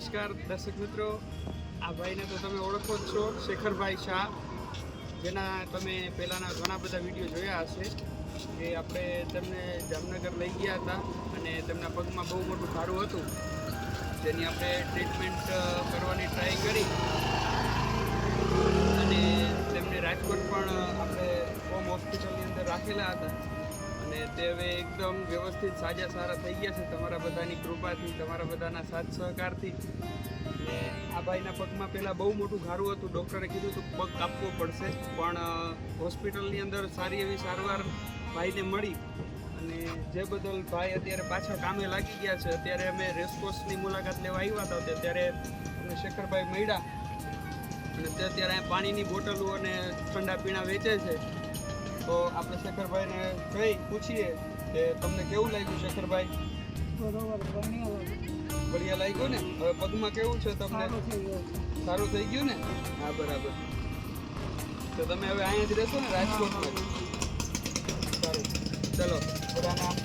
નમસ્કાર, દર્શક મિત્રો. આ ભાઈને તો તમે ઓળખો જ છો, શેખરભાઈ શાહ, જેના તમે પહેલાંના ઘણા બધા વીડિયો જોયા હશે. કે આપણે તેમને જામનગર લઈ ગયા હતા અને તેમના પગમાં બહુ મોટું ભારું હતું. જેની આપણે ટ્રીટમેન્ટ કરવાની ટ્રાય કરી. અને તેમને રાજકોટ પણ આપણે હોમ હોસ્પિટલની અંદર રાખેલા હતા. અને તે હવે એકદમ વ્યવસ્થિત સાજા સારા થઈ ગયા છે તમારા બધાની કૃપાથી, તમારા બધાના સાથ સહકારથી. અને આ ભાઈના પગમાં પહેલાં બહુ મોટું ઘારું હતું. ડૉક્ટરે કીધું હતું પગ કાપવો પડશે. પણ હોસ્પિટલની અંદર સારી એવી સારવાર ભાઈને મળી. અને જે બદલ ભાઈ અત્યારે પાછા કામે લાગી ગયા છે. અત્યારે અમે રેસકોર્સની મુલાકાત લેવા આવ્યા હતા. ત્યારે અમે શેખરભાઈ મળ્યા. અને તે અત્યારે પાણીની બોટલો અને ઠંડા પીણા વેચે છે. તો આપણે શેખરભાઈને કહી પૂછીએ કે તમને કેવું લાગ્યું શેખરભાઈ? બઢિયા લાગ્યું ને? હવે પગમાં કેવું છે તમને? સારું થઈ ગયું ને? હા બરાબર. તો તમે હવે અહીંયા જ રહેશો ને રાજકોટમાં. સારું. ચલો બધાને